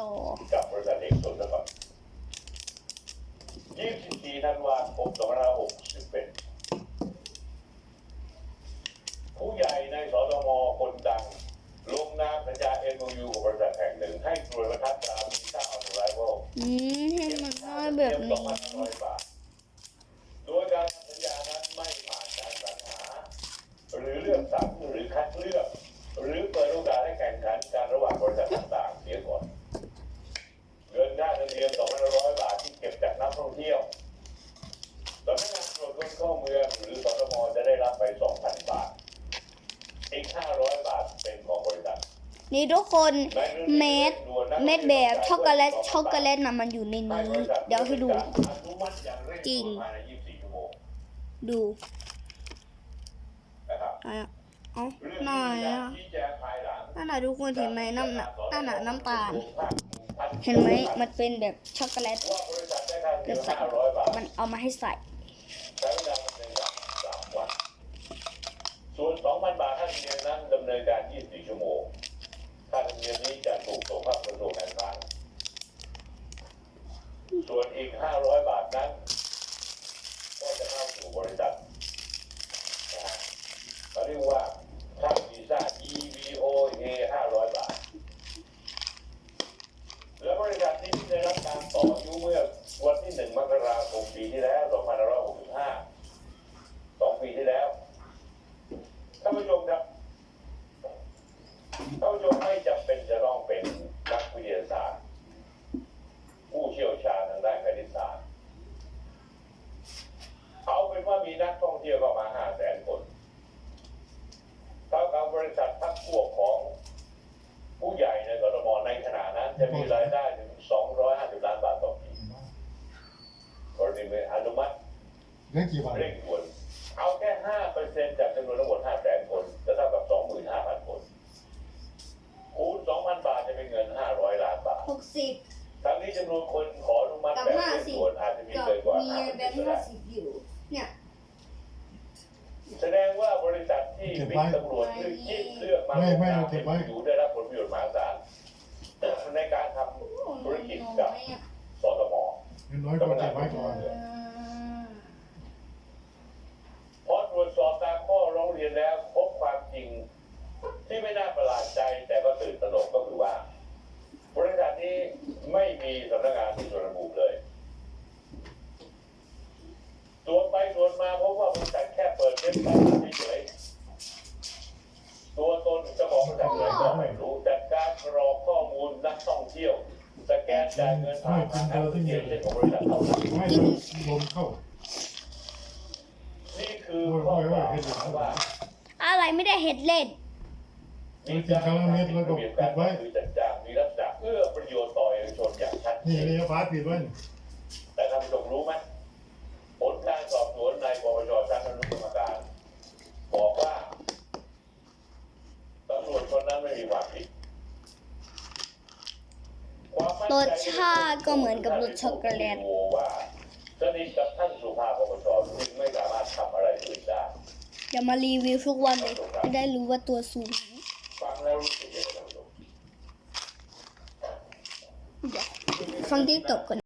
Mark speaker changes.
Speaker 1: ต่อ
Speaker 2: กับบริษัทเอกชนแล้วก่อน24ธันวาคม2561ผู้ใหญ่ในสตมคนดัง ลงนามสัญญา MOU กับบริษัทแห่งหนึ่ง ให้ตรวจประทับตามวีซ่าออโตไรเวล
Speaker 1: อืมให้มันน้อยแบบนี้
Speaker 2: 2,500บาท โดยการทำสัญญานั้นไม่ผ่านการสรรหา หรือเลือกสรรหรือคัดเลือก หรือเปิดโอกาสให้แข่งขันกันระหว่างบริษัทต่างๆเสียก่อน เงินค่าธรรมเนียม2,500 บาทที่เก็บจากนักท่องเที่ยวสำนักงานตรวจคนเข้าเมืองหรือสตมจะได้รับไป 2,000 บาท อีก 500 บาทเป็นของบริษัท
Speaker 1: นี่ทุกคนเม็ดเม็ดแบบช็อกโกแลตช็อกโกแลตนะมันอยู่ในนี้ เดี๋ยวให้ดู จริง ดู
Speaker 2: นี่
Speaker 1: อ๋อ
Speaker 2: เรื่อง
Speaker 1: ไหนอะ
Speaker 2: ห
Speaker 1: นั่นน่ะทุกคนเห็นไหมน้ำน่ะนั่นน่ะน้ำตาล เห็นไหมมันเป็นแบบช็อกโกแลต
Speaker 2: ว่าบริษัทได้
Speaker 1: วใส่มันเอามาให้ใส่
Speaker 2: ส่วน2,000 บาทค่าธรรมเนียมนั้นดำเนินการ 24 ชั่วโมง ค่าธรรมเนียมนี้จะถูกส่งเข้ากระทรวงการคลังส่วนอีก 500 บาทนั้น ก็จะเข้าสู่บริษัทนะฮะเขาเรียกว่าค่าวีซ่า EVOA 500 บาท และบริษัทนี้ได้รับการต่ออายุเมื่อวันที่ 1 มกราคมปีที่แล้ว 2565สองปีที่แล้วท่านผู้ชมครับ ท่านผู้ชมไม่จำเป็นจะต้องเป็นนักวิทยาศาสตร์ ผู้เชี่ยวชาญทางด้านคณิตศาสตร์ เอาเป็นว่ามีนักท่องเที่ยวเข้ามาห้าแสนคนเท่ากับบริษัทพักพวกของผู้ใหญ่ในกรทมในขณะนั้น จะมีรายได้ถึง 250 ล้านบาทต่อปีกรณีเป็นอนุมัติ
Speaker 3: เรื่องกี่วัน
Speaker 2: เร่งด่วนเอาแค่ห้าเปอร์เซ็นต์จากจำนวนทั้งหมด สิบทั้งนี้จำนวนคนขออนุมัติ
Speaker 4: กับ
Speaker 2: แบบ
Speaker 4: ห้า
Speaker 2: เร่ง
Speaker 4: สิบ
Speaker 2: ด่วนอาจจะมี
Speaker 4: กับ
Speaker 2: เกินกว่า
Speaker 4: มี
Speaker 2: ห้า
Speaker 4: แบ
Speaker 2: เปอร์
Speaker 4: ง
Speaker 2: เซ็นต์
Speaker 4: ค์ห้าสิบอยู่ เนี่ย
Speaker 2: แสดงว่าบริษัทที่บิ๊กตำรวจเลือกคิดเลือกมา
Speaker 3: ไม่ไม่
Speaker 2: ลงน
Speaker 3: เอาเก็บไว้
Speaker 2: อยู่ได้รับผลประโยชน์มหาศาลในการทำ ธุรกิจกับ สตม
Speaker 3: เงินน้อยก็เก็บไว้ก่อน
Speaker 2: พอตรวจสอบตามข้อร้องเรียนแล้วพบความจริง ที่ไม่น่าประหลาดใจแต่ก็ตื่นตระหนกก็คือว่า บริษัทนี้ไม่มีสำนักงานที่สวนภูมิเลยตรวจไปตรวจมาพบว่าบริษัทแค่เปิดเว็บไซต์เฉยๆตัวตนเจ้าของบริษัทเลยก็ไม่รู้จัดการกรอกข้อมูลนักท่องเที่ยวสแกนจ่ายเงินผ่านทางแอปพลิเคชันของบริษัทเท่านั้น
Speaker 3: ไม่ต้องลมเข้า
Speaker 2: นี่คือข้อกล่าวหาว่า
Speaker 1: อะไรไม่ได้เห็ดเล่น
Speaker 2: มีการทำผิดระเบียบการคือจัดจ้างมีลักษณะเอื้อประโยชน์ต่อเอกชนอย่างชัดเจ
Speaker 3: นี่
Speaker 2: น
Speaker 3: นี่ฟ้าปิดไว้
Speaker 2: แต่ท่านผู้ชมรู้ไหมผลการสอบสวนในปปชชั้นอนุกรรมการ บอกว่าตำรวจคนนั้นไม่มีความผิดความมั่นใจ
Speaker 1: รสชาติก็เหมือนกับรสช็อกโกแลต
Speaker 2: ว่าสนิทกับท่านสุภาพปปชจึงไม่สามารถทำอะไรอื่นได้
Speaker 1: อย่ามารีวิวทุกวันเลยจะได้รู้ว่าตัวสูง
Speaker 2: ฟังแล้วรู้สึกยังไง ท่า
Speaker 1: น